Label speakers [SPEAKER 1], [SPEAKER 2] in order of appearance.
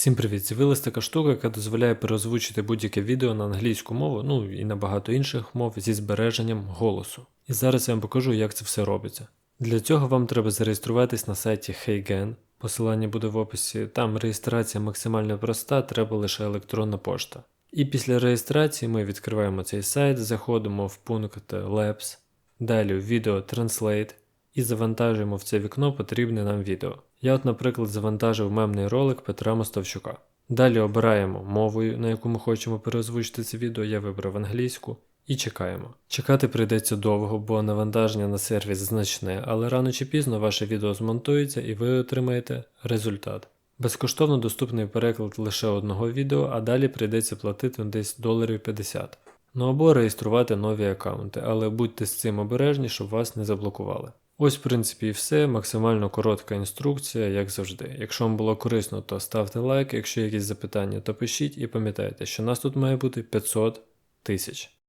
[SPEAKER 1] Всім привіт! З'явилась така штука, яка дозволяє переозвучити будь-яке відео на англійську мову, ну і на багато інших мов зі збереженням голосу. І зараз я вам покажу, як це все робиться. Для цього вам треба зареєструватись на сайті HeyGen, посилання буде в описі. Там реєстрація максимально проста, треба лише електронна пошта. І після реєстрації ми відкриваємо цей сайт, заходимо в пункт Labs, далі відео Translate і завантажуємо в це вікно потрібне нам відео. Я, от, наприклад, завантажив мемний ролик Петра Мостовчука. Далі обираємо мовою, на яку ми хочемо переозвучити це відео, я вибрав англійську, і чекаємо. Чекати прийдеться довго, бо навантаження на сервіс значне, але рано чи пізно ваше відео змонтується і ви отримаєте результат. Безкоштовно доступний переклад лише одного відео, а далі прийдеться платити десь доларів 50. Ну або реєструвати нові аккаунти, але будьте з цим обережні, щоб вас не заблокували. Ось, в принципі, і все. Максимально коротка інструкція, як завжди. Якщо вам було корисно, то ставте лайк. Якщо якісь запитання, то пишіть і пам'ятайте, що нас тут має бути 500 тисяч.